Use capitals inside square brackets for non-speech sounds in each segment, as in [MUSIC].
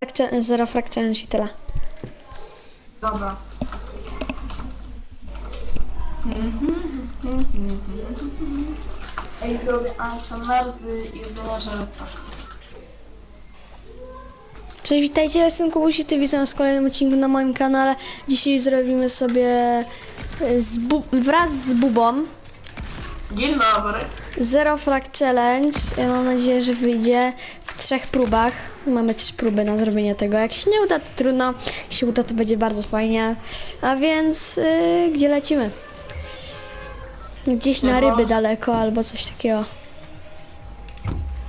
Frag- Zero frag challenge i tyle. Dobra. Ej, zrobię ASMR z jedzenia żelka. Cześć, witajcie, ja jestem Kubusi, ty widzę nas w kolejnym odcinku na moim kanale. Dzisiaj zrobimy sobie e, z bu- wraz z Bubą Dzień dobry. Zero Frag Challenge. Ja Mam nadzieję, że wyjdzie w trzech próbach. Mamy trzy próby na zrobienie tego. Jak się nie uda, to trudno. Jak się uda, to będzie bardzo fajnie. A więc y, gdzie lecimy? Gdzieś na ryby daleko albo coś takiego.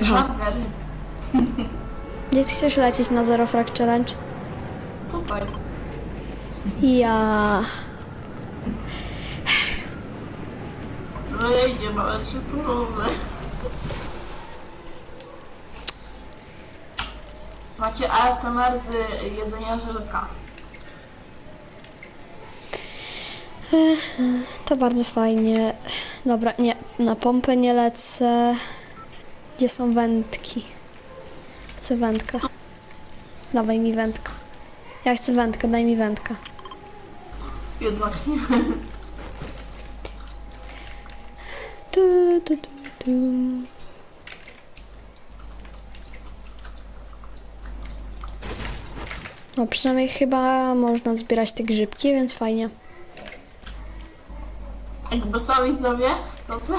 Ryby. Gdzie chcesz lecieć na Zero Frag Challenge? Tutaj. Ja. Wyjdzie, mamy trzy próby. Macie ASMR z jedzenia żelka. To bardzo fajnie. Dobra, nie, na pompę nie lecę. Gdzie są wędki? Chcę wędkę. Dawaj mi wędkę. Ja chcę wędkę, daj mi wędkę. Jednak nie. [LAUGHS] Tu, tu, tu, tu. No przynajmniej chyba można zbierać te grzybki, więc fajnie. Jakby co widzowie, to to...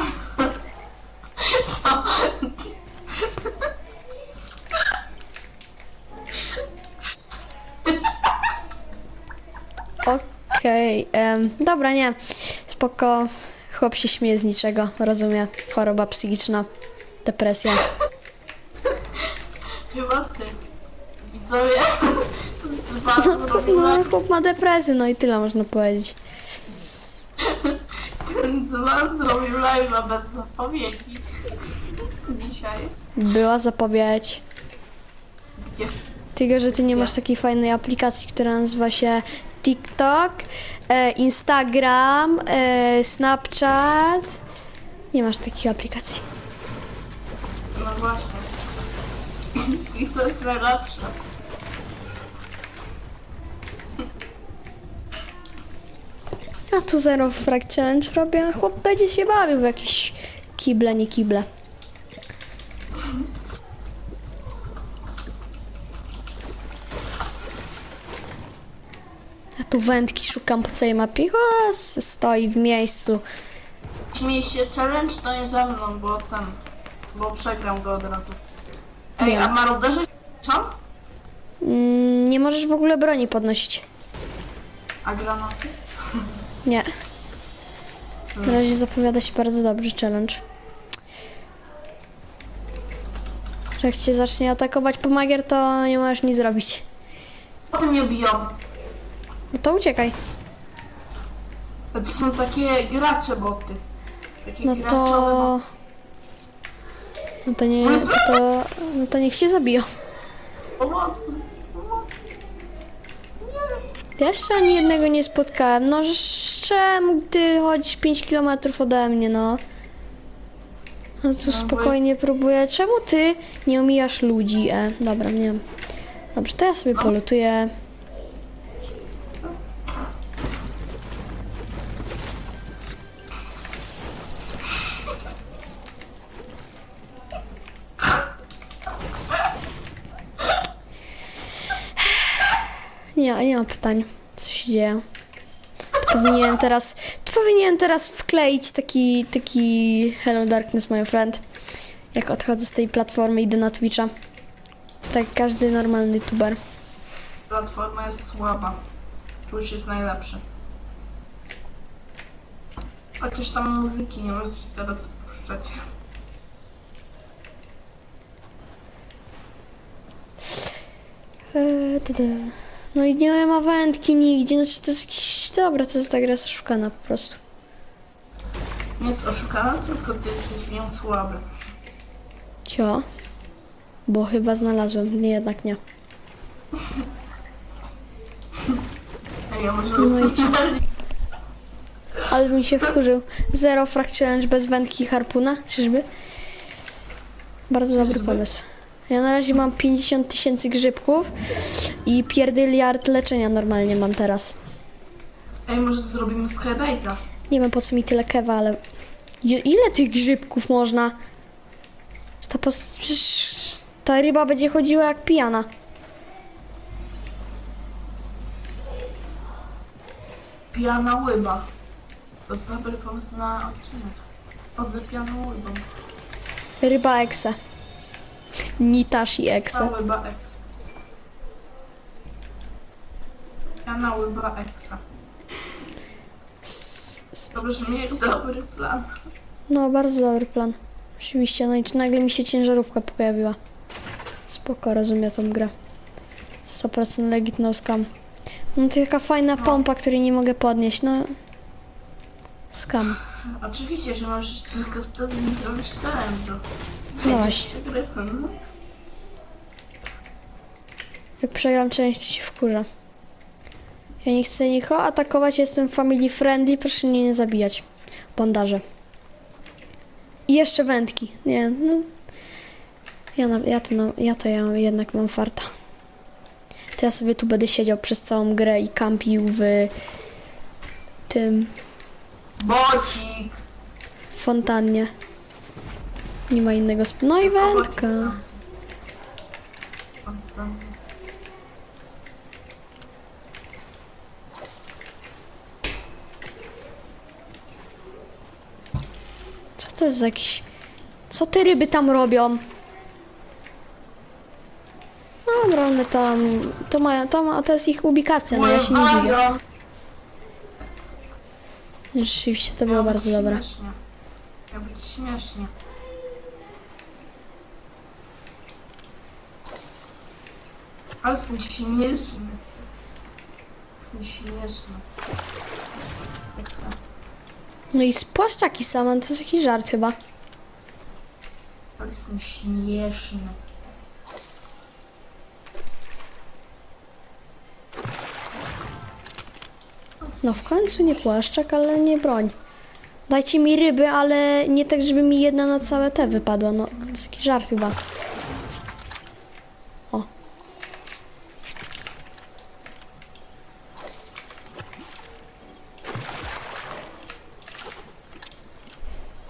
to... Okej, em, dobra, nie. Spoko. Chłop się śmieje z niczego, rozumie. Choroba psychiczna, depresja. [LAUGHS] Chyba ty. Widzowie, [LAUGHS] No, no chłop ma depresję, no i tyle można powiedzieć. [LAUGHS] z was zrobił live'a bez zapowiedzi. Dzisiaj. Była zapowiedź. Gdzie? Tylko, że ty nie masz takiej fajnej aplikacji, która nazywa się TikTok, Instagram, e, Snapchat. Nie masz takich aplikacji. No właśnie. [LAUGHS] I to jest najlepsze. Ja tu zero frag challenge robię, a chłop będzie się bawił w jakieś kible, nie kible. Tu wędki szukam po całej mapie. O, stoi w miejscu. Śmiej się challenge to nie ze mną, bo ten. Bo przegram go od razu. Ej, Wiem. a maroderzy co? Mm, nie możesz w ogóle broni podnosić. A granaty? Nie. Na razie zapowiada się bardzo dobrze challenge. Jak cię zacznie atakować pomagier, to nie możesz nic zrobić. Potem mnie biją. No to uciekaj. To są takie gracze boty. Takie No graczowe to... No to nie... To, to, no to niech się zabiją. boty. Pomocy. Pomocy. Ja jeszcze ani jednego nie spotkałem. No ż- czemu ty chodzisz 5 km ode mnie, no? No to bo spokojnie próbuję. Czemu ty nie omijasz ludzi? E, dobra, nie wiem. Dobrze, to ja sobie polutuję. Pytań. Co się dzieje? Powinienem teraz, powinienem teraz wkleić taki, taki Hello Darkness, my friend. Jak odchodzę z tej platformy, idę na Twitcha. Tak jak każdy normalny youtuber. Platforma jest słaba. Twitch jest najlepszy. Chociaż tam muzyki nie możesz teraz puszczać. Eee. No i nie ma wędki nigdzie, no czy to jest jakiś... Dobra, to jest ta gra jest oszukana po prostu. Nie jest oszukana, tylko ty jesteś w nią słaby. Cio. Bo chyba znalazłem, nie jednak nie. [LAUGHS] Ja może No i. Ale bym się wkurzył. Zero frag challenge bez wędki i harpuna, czyżby? Bardzo dobry pomysł. Ja na razie mam 50 tysięcy grzybków i pierdyliard leczenia normalnie mam teraz. Ej, może zrobimy skybase'a? Nie wiem po co mi tyle kewa, ale... Ile tych grzybków można? Ta, pos... Ta ryba będzie chodziła jak pijana. Pijana łyba. To dobry pomysł na odcinek. Chodzę pijaną łybą. Ryba ekse. Nitashi Ta ekse. łyba ex. Pijana łyba exa. S- s- To brzmi jak dobry plan. No, bardzo dobry plan. Oczywiście, no i nagle mi się ciężarówka pojawiła. Spoko, rozumiem tą grę. 100% legit no scam. No to taka fajna pompa, której nie mogę podnieść, no... Scam. Oczywiście, że możesz tylko wtedy nie zrobić challenge'u. No właśnie. Jak przegram część, to się wkurzę. Ja nie chcę nikogo atakować, jestem family friendly, proszę mnie nie zabijać. Bandaże. I jeszcze wędki. Nie, no... Ja, na, ja, to, no, ja to ja jednak mam farta. To ja sobie tu będę siedział przez całą grę i kampił w tym Bocik! fontannie. Nie ma innego sp... No i wędka. Co to jest za jakiś... Co te ryby tam robią? Dobra, one tam... To mają... To, ma, to jest ich ubikacja, no ja się nie dziwię. Rzeczywiście to było bardzo dobre. Są śmieszne. Jak to? No i z płaszczaki same, to jest jakiś żart chyba. Ale są śmieszne. No w końcu nie płaszczak, ale nie broń. Dajcie mi ryby, ale nie tak, żeby mi jedna na całe te wypadła. No, to jest jakiś żart chyba. O.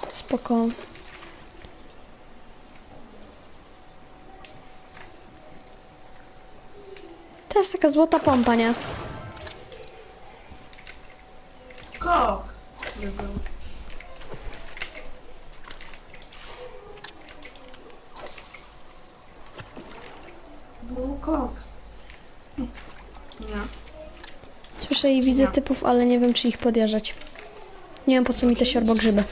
Spoko. To jest taka złota pompa, nie? Koks. Był. Był koks. Słyszę i widzę typów, ale nie wiem, czy ich podjeżdżać. Nie wiem, po co mi te siorbogrzyby.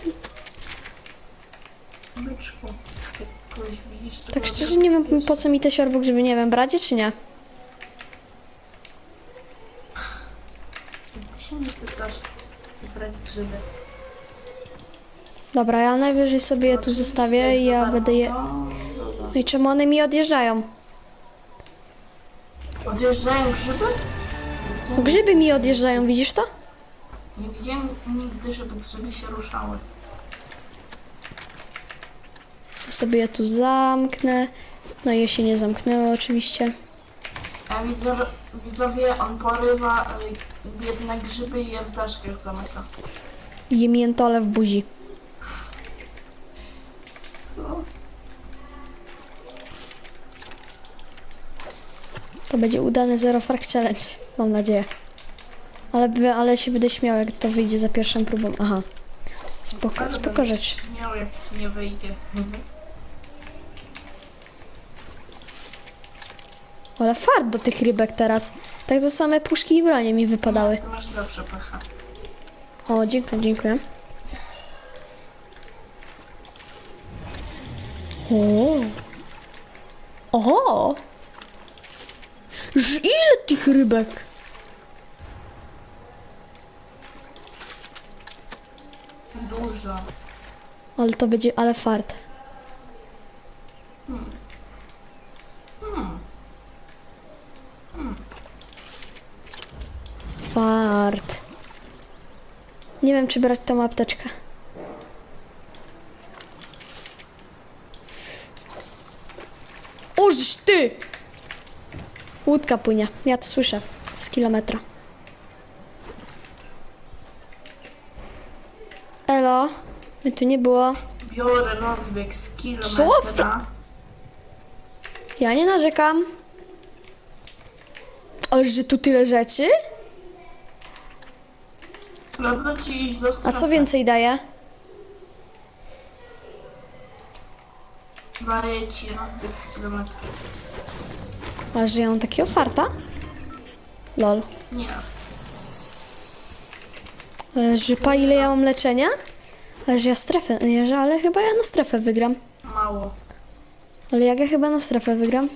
Byczku. Jak kogoś widzisz, to Tak szczerze nie wiem, po co mi te siorbogrzyby. Nie wiem, bracie czy nie? Ty się nie pytasz. Brać grzyby. Dobra, ja najwyżej sobie je tu zostawię i ja będę je... No, i czemu one mi odjeżdżają? Odjeżdżają grzyby? No, grzyby mi odjeżdżają, widzisz to? Nie widziałem nigdy, żeby grzyby się ruszały. Ja sobie je tu zamknę. No i je się nie zamknęło oczywiście. A widzę, widzowie, on porywa y, biedne grzyby i je w daszkach zamyka. I je miętole w buzi. Co? To będzie udany Zero Frag Challenge. Mam nadzieję. Ale, ale się będę śmiał, jak to wyjdzie za pierwszą próbą. Aha. Spoko, spoko rzecz. Miał jak nie wyjdzie. Ale fart do tych rybek teraz. Tak to same puszki i bronie mi wypadały. Ty masz zawsze pecha. O, dziękuję, dziękuję. O. Oho! Ż ile tych rybek? Dużo. Ale to będzie, ale fart. Fart. Nie wiem, czy brać tą apteczkę. żeś ty! Łódka płynie. Ja to słyszę. Z kilometra. Elo. Mnie tu nie było. Biorę rozbieg z kilometra. Ja nie narzekam. Ale że tu tyle rzeczy? Ci iść do A strefy. co więcej daje? Daję ci rozbieg z kilometra. Że ja mam takiego farta? Lol. Nie. Ale że pa ile ja mam leczenia? Ale że ja strefę, nie, że ale chyba ja na strefę wygram. Mało. Ale jak ja chyba na strefę wygram?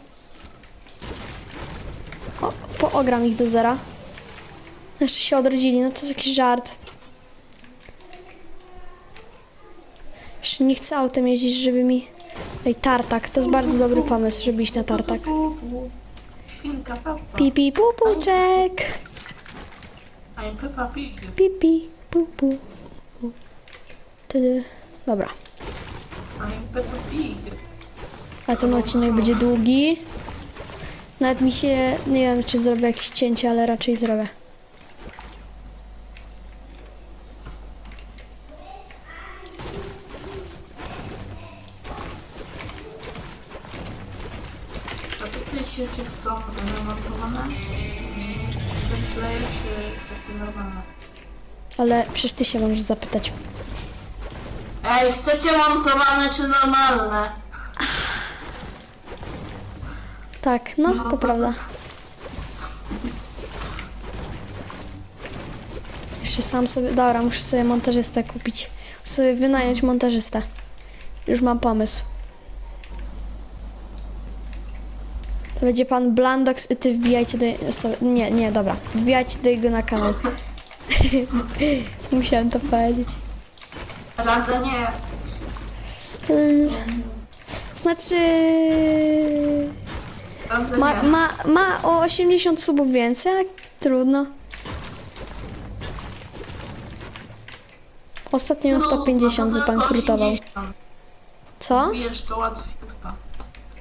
O, poogram ich do zera. Jeszcze się odrodzili, no to jest jakiś żart. Jeszcze nie chcę autem jeździć, żeby mi... Ej, tartak, to jest bardzo dobry pomysł, żeby iść na tartak. Świnka Peppa. Pipi, pupuczek. I'm Peppa Pig. Pipi, pupu. Wtedy... Dobra. I'm Peppa Pig. A ten odcinek będzie długi. Nawet mi się, nie wiem czy zrobię jakieś cięcie, ale raczej zrobię. Się, czy chcą remontowane gameplay, czy takie normalne. Ale przecież ty się możesz zapytać. Ej, chcecie montowane czy normalne? Tak, no to prawda. Jeszcze sam sobie, dobra, muszę sobie montażystę kupić. Muszę sobie wynająć montażystę. Już mam pomysł. To będzie pan Blandox i ty wbijajcie do... Nie, nie, dobra. Wbijajcie do jego na kanał. [LAUGHS] Musiałem to powiedzieć. Radzę nie. Znaczy... Ma, nie. ma, ma o 80 subów więcej, ale trudno. Ostatnio miał 150 No, zbankrutował. 80. Co? Wiesz, to łatwiutka.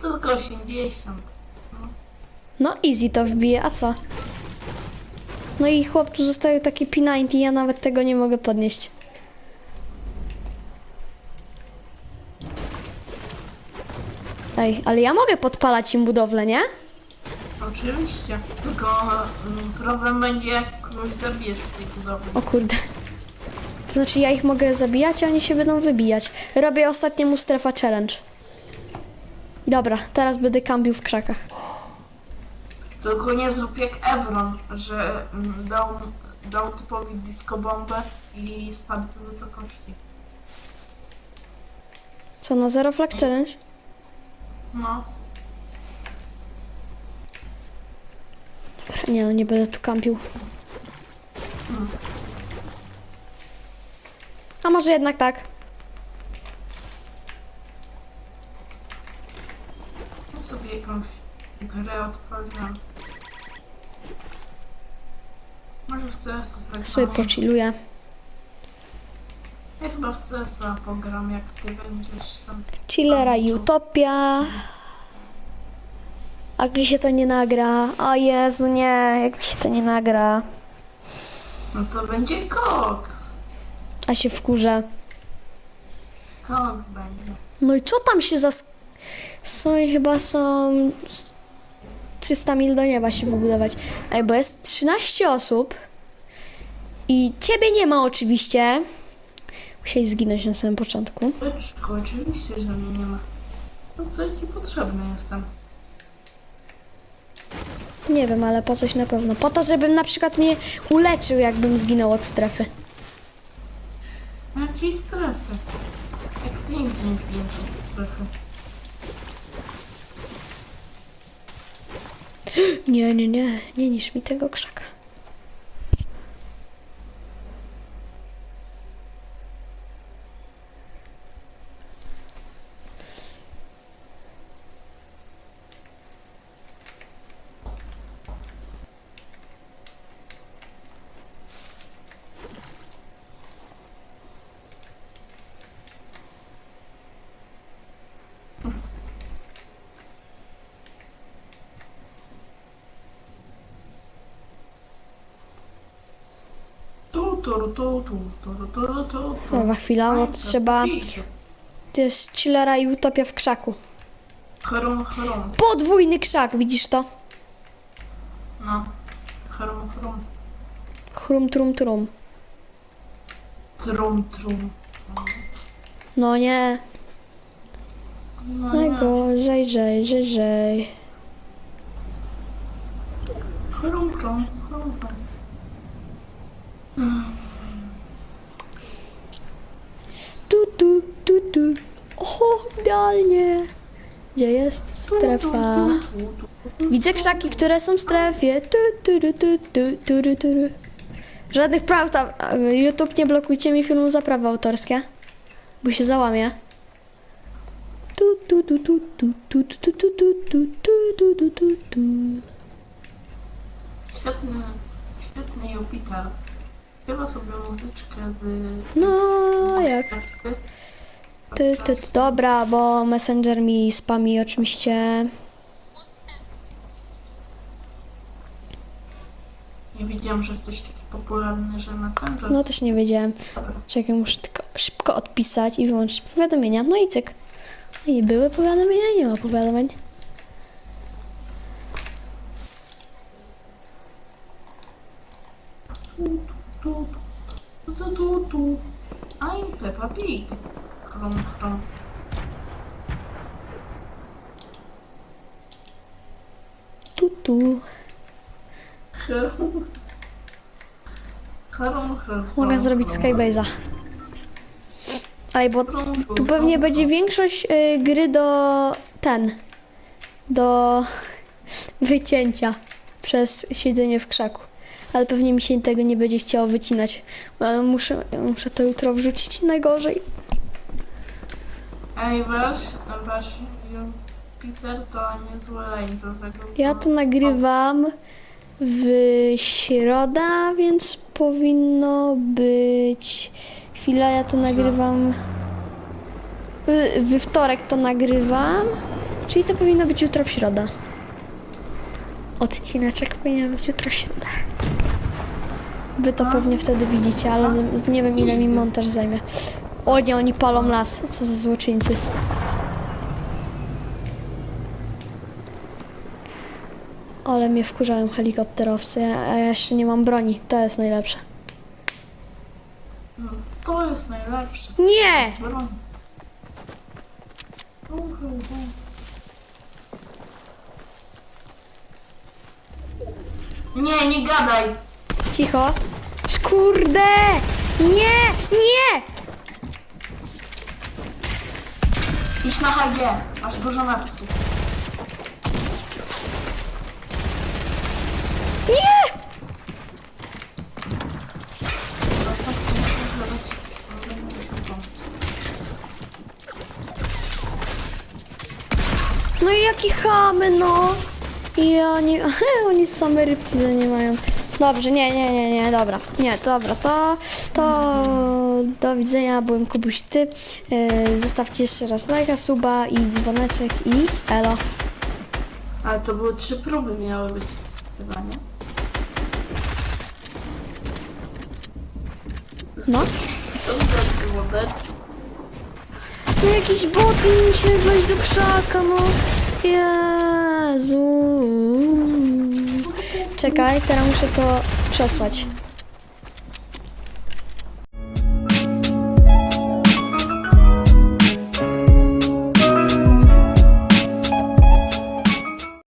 Tylko 80. No easy to wbije, a co? No i chłop tu zostawił taki P90, ja nawet tego nie mogę podnieść. Ej, ale ja mogę podpalać im budowlę, nie? Oczywiście. Tylko mm, problem będzie, jak kogoś zabijesz w tej budowli. O kurde. To znaczy ja ich mogę zabijać, a oni się będą wybijać. Robię ostatniemu strefa challenge. Dobra, teraz będę kambił w krzakach. Tylko nie zrób jak Evron, że mm, dał, dał typowi disco bombę i spadł z wysokości. Co, na zero flag challenge? No. Dobra, nie no, nie będę tu kampił. A może jednak tak? Ja sobie jakąś grę odpaliłem. Może w CS Sobie zagram. pochilluję. Ja chyba w CS pogram, jak ty będziesz tam. Chillera i Utopia. Jak mi się to nie nagra. O Jezu, nie, jak mi się to nie nagra. No to będzie koks. A się wkurzę. Koks będzie. No i co tam się za... Są chyba są... s- 300 mil do nieba się wybudować. Ej, bo jest 13 osób. I ciebie nie ma oczywiście. Musiałeś zginąć na samym początku. Byczku, oczywiście, że mnie nie ma. No co ci potrzebny jestem? Nie wiem, ale po coś na pewno. Po to, żebym na przykład mnie uleczył, jakbym zginął od strefy. Jakiej strefy? Jak ty nigdy nie zginiesz od strefy? Nie, nie, nie. Nie niż mi tego krzaka. Turu, tu, tu, turu, turu, tu, tu. Dobra, chwila, bo trzeba... To jest chillera i utopia w krzaku. Chrum, chrum. Podwójny krzak, widzisz to? No. Chrum, chrum. Chrum, trum, trum. Trum, trum. No nie, No nie. najgorzej, żej, żej, żej. Chrum, chrum. Tu, tu, tu. Oho, idealnie. Gdzie jest strefa? Widzę krzaki, które są w strefie. Tu, tu, tu, tu, tu, tu, tu. Żadnych praw tam. YouTube nie blokujcie mi filmu za prawa autorskie. Bo się załamie. Tu, tu, tu, tu, tu, tu, tu, tu, tu, tu, tu, tu, tu, tu, tu. Świetny, świetny Jupiter. Śpiewa sobie muzyczkę z... No, jak? Ty, ty, ty, dobra, bo Messenger mi spami oczywiście. Nie wiedziałam, że jesteś taki popularny, że Messenger... No też nie wiedziałem. Czekaj, muszę tylko szybko odpisać i wyłączyć powiadomienia. No i cyk. I były powiadomienia, nie ma powiadomień. Tu, tu, tu, tu, tu, tu. I'm Peppa Pig. Chrom, chrom. Tu, tu. Chrom. Chrom, chrom, Mogę zrobić. Skybase'a. Ej, bo tu pewnie będzie większość y, gry do ten. Do wycięcia przez siedzenie w krzaku. Ale pewnie mi się tego nie będzie chciało wycinać. Ale muszę, muszę to jutro wrzucić najgorzej. Ej, weź, weź Jupiter to niezły lane do tego. Ja to nagrywam w środa, więc powinno być. Chwila, ja to nagrywam. We wtorek to nagrywam, czyli to powinno być jutro w środę. Odcineczek powinien być jutro w środę. Wy to pewnie wtedy widzicie, ale nie wiem ile mi montaż zajmie. O nie, oni palą las, co za złoczyńcy. Ale mnie wkurzają helikopterowcy, a ja jeszcze nie mam broni. To jest najlepsze. No, to jest najlepsze. Nie! Broń. Nie, nie gadaj! Cicho. Kurde! Nie! Nie! Idź na HG, masz dużo napisów. Nie! No i jaki chamy, no! I [LAUGHS] oni, oni same rybki nie mają. Dobrze, nie, nie, nie, nie, dobra. Nie, dobra, to, to do widzenia, byłem Kubuś Ty. Yy, zostawcie jeszcze raz lajka, suba i dzwoneczek i elo. Ale to były trzy próby miały być chyba, nie? No. To model. No jakieś boty mi się wejść do krzaka, no. Jezu. Czekaj, teraz muszę to przesłać.